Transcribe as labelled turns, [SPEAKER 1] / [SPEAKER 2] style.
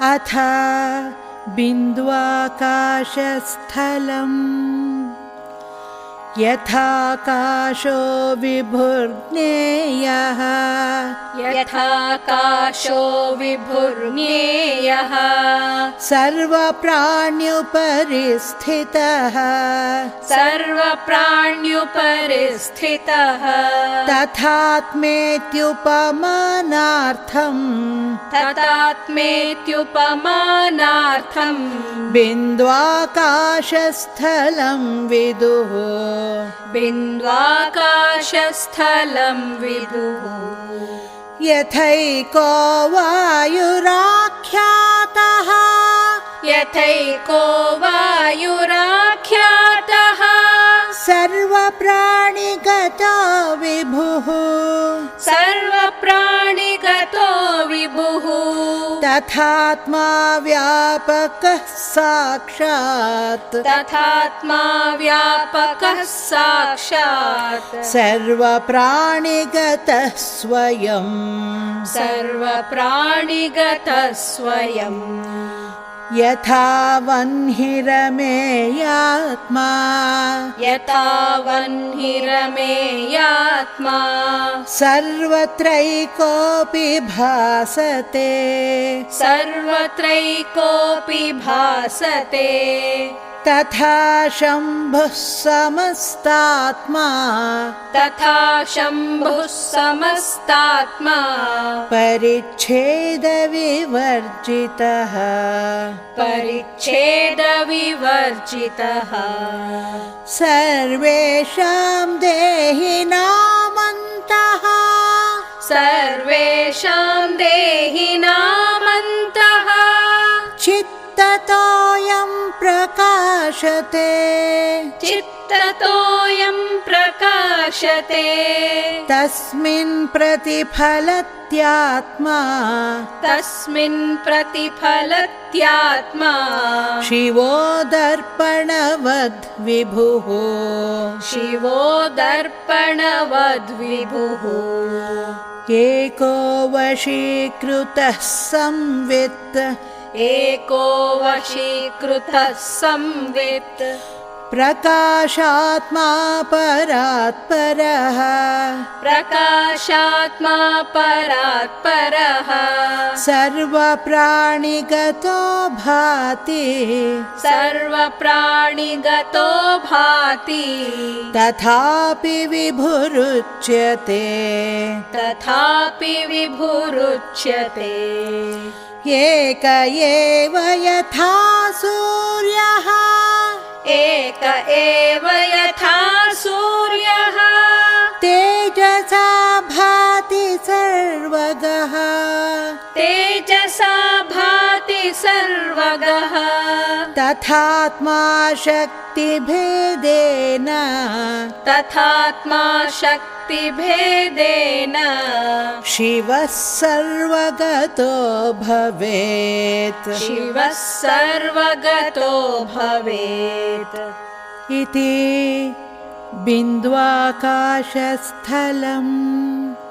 [SPEAKER 1] अथ बिन्द्वाकाशस्थलम् यथाकाशो विभुर्ज्ञेयः।
[SPEAKER 2] यथाकाशो विभुर्ज्ञेयः।
[SPEAKER 1] सर्वप्राण्युपरिस्थितः।
[SPEAKER 2] सर्वप्राण्युपरिस्थितः
[SPEAKER 1] तथात्मेत्युपमानार्थम्
[SPEAKER 2] तथात्मेत्युपमानार्थम्।
[SPEAKER 1] बिन्द्वाकाशस्थलं विदुः।
[SPEAKER 2] बिन्द्वाकाशस्थलं विदुः।
[SPEAKER 1] यथैको वायुराख्यातः।
[SPEAKER 2] यथैको वायुराख्यातः
[SPEAKER 1] तथात्मा व्यापकः साक्षात्।
[SPEAKER 2] तथात्मा व्यापकः साक्षात्।
[SPEAKER 1] सर्वप्राणिगतः स्वयम्
[SPEAKER 2] सर्वप्राणिगतः स्वयम्
[SPEAKER 1] यथा वह्निरमेयात्मा
[SPEAKER 2] यथा वह्निरमेयात्मा
[SPEAKER 1] सर्वत्रैकोऽपि भासते।
[SPEAKER 2] सर्वत्रैकोऽपि भासते
[SPEAKER 1] तथा शम्भुः समस्तात्मा।
[SPEAKER 2] तथा शम्भुः समस्तात्मा।
[SPEAKER 1] परिच्छेदविवर्जितः।
[SPEAKER 2] परिच्छेदविवर्जितः।
[SPEAKER 1] सर्वेषां देहिनामन्तः
[SPEAKER 2] सर्वेषां देहिनामन्तः
[SPEAKER 1] प्रकाशते।
[SPEAKER 2] चित्ततोऽयं प्रकाशते।
[SPEAKER 1] तस्मिन् प्रतिफलत्यात्मा।
[SPEAKER 2] तस्मिन् प्रतिफलत्यात्मा।
[SPEAKER 1] शिवो दर्पणवद्विभुः
[SPEAKER 2] शिवो दर्पणवद्विभुः
[SPEAKER 1] एको वशीकृतः संवित्
[SPEAKER 2] एको वशीकृतः संवित्।
[SPEAKER 1] प्रकाशात्मा परात्परः।
[SPEAKER 2] प्रकाशात्मा परात्परः
[SPEAKER 1] सर्वप्राणिगतो भाति।
[SPEAKER 2] सर्वप्राणिगतो भाति।
[SPEAKER 1] तथापि विभुरुच्यते।
[SPEAKER 2] तथापि विभुरुच्यते।
[SPEAKER 1] एक एव यथा सूर्यः।
[SPEAKER 2] एक एव यथा सूर्यः
[SPEAKER 1] सर्वगः।
[SPEAKER 2] तेजसा भाति सर्वगः।
[SPEAKER 1] तथात्मा शक्तिभेदेन।
[SPEAKER 2] तथात्मा शक्तिभेदेन।
[SPEAKER 1] शिवः सर्वगतो भवेत्।
[SPEAKER 2] शिवः सर्वगतो भवेत्।
[SPEAKER 1] इति बिन्द्वाकाशस्थलम्